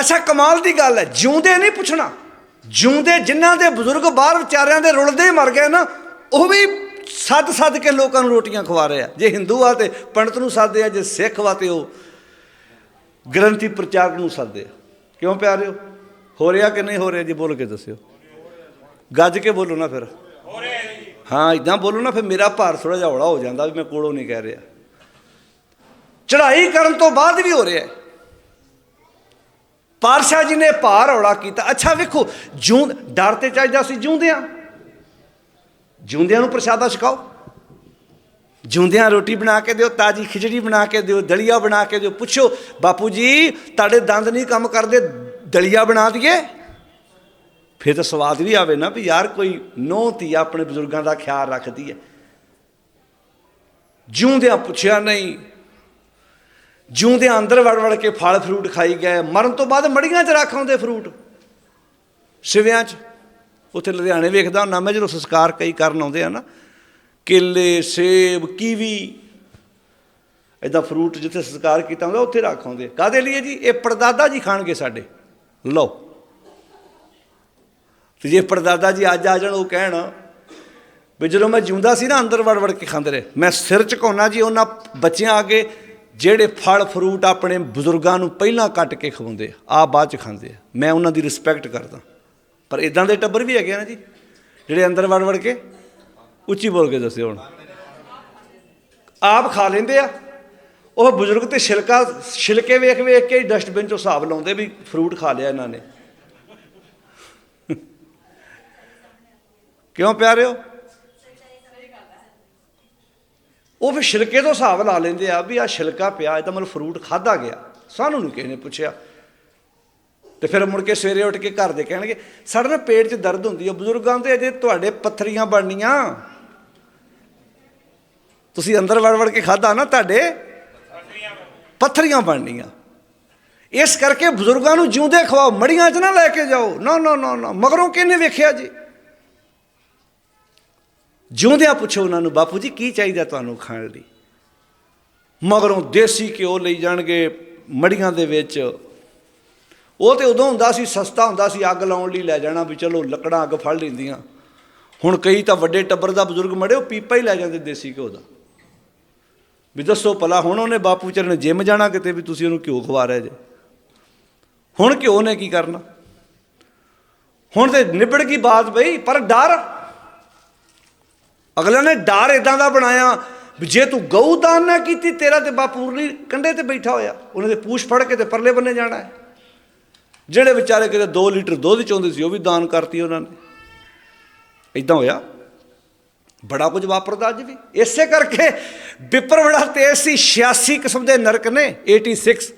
ਅੱਛਾ, ਕਮਾਲ ਦੀ ਗੱਲ ਹੈ। ਜਿਉਂਦੇ ਨਹੀਂ ਪੁੱਛਣਾ। ਜਿਉਂਦੇ ਜਿਨ੍ਹਾਂ ਦੇ ਬਜ਼ੁਰਗ ਬਾਹਰ ਵਿਚਾਰਿਆਂ ਦੇ ਰੁਲਦੇ ਮਰ ਗਏ ਨਾ, ਉਹ ਵੀ ਸੱਦ ਸੱਦ ਕੇ ਲੋਕਾਂ ਨੂੰ ਰੋਟੀਆਂ ਖਵਾ ਰਹੇ ਆ। ਜੇ ਹਿੰਦੂ ਆ ਤੇ ਪੰਡਤ ਨੂੰ ਸੱਦਦੇ ਆ, ਜੇ ਸਿੱਖ ਵਾ ਤੇ ਉਹ ਗ੍ਰੰਥੀ ਪ੍ਰਚਾਰਕ ਨੂੰ ਸੱਦਦੇ ਆ। ਕਿਉਂ ਪਿਆਰਿਓ ਹੋ? ਰਿਹਾ ਕਿ ਨਹੀਂ ਹੋ ਰਿਹਾ ਜੀ, ਬੋਲ ਕੇ ਦੱਸਿਓ। ਗੱਜ ਕੇ ਬੋਲੋ ਨਾ ਫਿਰ। ਹਾਂ ਇਦਾਂ ਬੋਲੋ ਨਾ, ਫਿਰ ਮੇਰਾ ਭਾਰ ਥੋੜਾ ਜਿਹਾ ਹੌਲਾ ਹੋ ਜਾਂਦਾ ਵੀ ਮੈਂ ਕੋਲੋਂ ਨਹੀਂ ਕਹਿ ਰਿਹਾ। ਚੜ੍ਹਾਈ ਕਰਨ ਤੋਂ ਬਾਅਦ ਵੀ ਹੋ ਰਿਹਾ। ਹੈ ਪਾਰਸ਼ਾ ਜੀ ਨੇ ਭਾਰ ਹੌਲਾ ਕੀਤਾ। ਅੱਛਾ, ਵੇਖੋ ਜੂੰ ਡਰ ਤੇ ਚਾਹੀਦਾ ਸੀ ਜੂੰਦਿਆਂ ਜੂੰਦਿਆਂ ਨੂੰ ਪ੍ਰਸ਼ਾਦਾ ਛਕਾਓ। ਜੂੰਦਿਆਂ ਰੋਟੀ ਬਣਾ ਕੇ ਦਿਓ, ਤਾਜੀ ਖਿਚੜੀ ਬਣਾ ਕੇ ਦਿਓ, ਦਲੀਆ ਬਣਾ ਕੇ ਦਿਓ। ਪੁੱਛੋ, ਬਾਪੂ ਜੀ, ਤੁਹਾਡੇ ਦੰਦ ਨਹੀਂ ਕੰਮ ਕਰਦੇ, ਦਲੀਆ ਬਣਾ ਦਈਏ? ਫਿਰ ਤਾਂ ਸਵਾਦ ਵੀ ਆਵੇ ਨਾ ਵੀ ਯਾਰ, ਕੋਈ ਨੋਹ ਧੀ ਆਪਣੇ ਬਜ਼ੁਰਗਾਂ ਦਾ ਖਿਆਲ ਰੱਖਦੀ ਹੈ। ਜਿਉਂਦਿਆਂ ਪੁੱਛਿਆ ਨਹੀਂ ਜਿਉਂਦਿਆਂ ਅੰਦਰ ਵੜ ਵੜ ਕੇ ਫਲ ਫਰੂਟ ਖਾਈ ਗਏ, ਮਰਨ ਤੋਂ ਬਾਅਦ ਮੜੀਆਂ 'ਚ ਰੱਖ ਆਉਂਦੇ ਫਰੂਟ। ਸਿਵਿਆਂ 'ਚ। ਉੱਥੇ ਲੁਧਿਆਣੇ ਵੇਖਦਾ ਹੁੰਦਾ ਮੈਂ ਜਦੋਂ ਸੰਸਕਾਰ ਕਈ ਕਰਨ ਆਉਂਦੇ ਆ ਨਾ, ਕੇਲੇ, ਸੇਬ, ਕੀਵੀ ਇਦਾਂ ਫਰੂਟ ਜਿੱਥੇ ਸੰਸਕਾਰ ਕੀਤਾ ਹੁੰਦਾ, ਉੱਥੇ ਰੱਖ ਆਉਂਦੇ ਕਾਦੇ ਲਈ ਜੀ? ਇਹ ਪੜਦਾਦਾ ਜੀ ਖਾਣਗੇ ਸਾਡੇ। ਲਓ। ਤੇ ਜੇ ਪੜਦਾਦਾ ਜੀ ਅੱਜ ਆ ਜਾਣ, ਉਹ ਕਹਿਣ ਵੀ ਜਦੋਂ ਮੈਂ ਜਿਉਂਦਾ ਸੀ ਨਾ, ਅੰਦਰ ਵੜ ਵੜ ਕੇ ਖਾਂਦੇ ਰਹੇ। ਮੈਂ ਸਿਰ ਝੁਕਾਉਣਾ ਜੀ, ਉਹਨਾਂ ਬੱਚਿਆਂ ਅੱਗੇ ਜਿਹੜੇ ਫਲ ਫਰੂਟ ਆਪਣੇ ਬਜ਼ੁਰਗਾਂ ਨੂੰ ਪਹਿਲਾਂ ਕੱਟ ਕੇ ਖਵਾਉਂਦੇ ਆ ਬਾਅਦ ਚ ਖਾਂਦੇ ਆ। ਮੈਂ ਉਹਨਾਂ ਦੀ ਰਿਸਪੈਕਟ ਕਰਦਾ। ਪਰ ਇਦਾਂ ਦੇ ਟੱਬਰ ਵੀ ਹੈਗੇ ਆ ਨਾ ਜੀ, ਜਿਹੜੇ ਅੰਦਰ ਵੜ ਵੜ ਕੇ ਉੱਚੀ ਬੋਲ ਕੇ ਦੱਸਿਓ ਹੁਣ। ਆਪ ਖਾ ਲੈਂਦੇ ਆ। ਉਹ ਬਜ਼ੁਰਗ ਤੇ ਛਿਲਕਾ, ਛਿਲਕੇ ਵੇਖ ਵੇਖ ਕੇ ਡਸਟਬਿਨ ਚੋਂ ਹਿਸਾਬ ਲਾਉਂਦੇ ਵੀ ਫਰੂਟ ਖਾ ਲਿਆ ਇਹਨਾਂ ਨੇ। ਕਿਉਂ ਪਿਆਰਿਓ? ਉਹ ਫਿਰ ਛਿਲਕੇ ਤੋਂ ਹਿਸਾਬ ਲਾ ਲੈਂਦੇ ਆ ਵੀ ਆ ਛਿਲਕਾ ਪਿਆ, ਇਹ ਤਾਂ ਮਤਲਬ ਫਰੂਟ ਖਾਦਾ ਗਿਆ। ਸਾਨੂੰ ਨਹੀਂ ਕਿਸੇ ਨੇ ਪੁੱਛਿਆ। ਤੇ ਫਿਰ ਮੁੜ ਕੇ ਸਵੇਰੇ ਉੱਠ ਕੇ ਘਰ ਦੇ ਕਹਿਣਗੇ, ਸਾਡੇ ਨਾਲ ਪੇਟ 'ਚ ਦਰਦ ਹੁੰਦੀ ਹੈ ਬਜ਼ੁਰਗਾਂ ਦੇ ਅਜੇ ਤੁਹਾਡੇ ਪੱਥਰੀਆਂ ਬਣਨੀਆਂ। ਤੁਸੀਂ ਅੰਦਰ ਵੜ ਵੜ ਕੇ ਖਾਦਾ ਨਾ ਤੁਹਾਡੇ? ਪੱਥਰੀਆਂ ਬਣਨੀਆਂ। ਇਸ ਕਰਕੇ ਬਜ਼ੁਰਗਾਂ ਨੂੰ ਜਿਉਂਦੇ ਖਵਾਓ, ਮੜੀਆਂ 'ਚ ਨਾ ਲੈ ਕੇ ਜਾਓ। ਨਾ ਨਾ ਨਾ ਨਾ, ਮਗਰੋਂ ਕਿਹਨੇ ਵੇਖਿਆ ਜੀ? ਜਿਉਂਦਿਆਂ ਪੁੱਛੋ ਉਹਨਾਂ ਨੂੰ, ਬਾਪੂ ਜੀ, ਕੀ ਚਾਹੀਦਾ ਤੁਹਾਨੂੰ ਖਾਣ ਲਈ? ਮਗਰੋਂ ਦੇਸੀ ਘਿਓ ਲਈ ਜਾਣਗੇ ਮੜੀਆਂ ਦੇ ਵਿੱਚ। ਉਹ ਤੇ ਉਦੋਂ ਹੁੰਦਾ ਸੀ, ਸਸਤਾ ਹੁੰਦਾ ਸੀ, ਅੱਗ ਲਾਉਣ ਲਈ ਲੈ ਜਾਣਾ ਵੀ ਚਲੋ, ਲੱਕੜਾਂ ਅੱਗ ਫੜ ਲੈਂਦੀਆਂ। ਹੁਣ ਕਈ ਤਾਂ ਵੱਡੇ ਟੱਬਰ ਦਾ ਬਜ਼ੁਰਗ ਮੜੇ ਉਹ ਪੀਪਾ ਹੀ ਲੈ ਜਾਂਦੇ ਦੇਸੀ ਘਿਓ ਦਾ। ਵੀ ਦੱਸੋ ਭਲਾ, ਹੁਣ ਉਹਨੇ ਬਾਪੂ ਚਰਨ ਜਿਮ ਜਾਣਾ ਕਿਤੇ ਵੀ ਤੁਸੀਂ ਉਹਨੂੰ ਘਿਓ ਖਵਾ ਰਹੇ ਜੇ? ਹੁਣ ਘਿਓ ਨੇ ਕੀ ਕਰਨਾ? ਹੁਣ ਤੇ ਨਿਬੜ ਗਈ ਬਾਤ ਬਈ, ਪਰ ਡਰ ਅਗਲੇ ਨੇ ਡਰ ਇਦਾਂ ਦਾ ਬਣਾਇਆ ਵੀ ਜੇ ਤੂੰ ਗਊ ਦਾਨ ਨਾ ਕੀਤੀ, ਤੇਰਾ ਤੇ ਬਾਪੂਰਲੀ ਨਹੀਂ ਕੰਡੇ ਤੇ ਬੈਠਾ ਹੋਇਆ। ਉਹਨਾਂ ਦੇ ਪੂਛ ਫੜ ਕੇ ਤੇ ਪਰਲੇ ਬੰਨੇ ਜਾਣਾ ਹੈ। ਜਿਹੜੇ ਵਿਚਾਰੇ ਕਿਤੇ 2 ਲੀਟਰ ਦੁੱਧ ਚਾਹੁੰਦੇ ਸੀ, ਉਹ ਵੀ ਦਾਨ ਕਰਤੀ ਉਹਨਾਂ ਨੇ। ਇਦਾਂ ਹੋਇਆ। ਬੜਾ ਕੁਝ ਵਾਪਰਦਾ ਅੱਜ ਵੀ। ਇਸੇ ਕਰਕੇ ਵਿਪਰ ਬੜਾ ਤੇਜ਼ ਸੀ 86 ਕਿਸਮ ਦੇ ਨਰਕ ਨੇ 86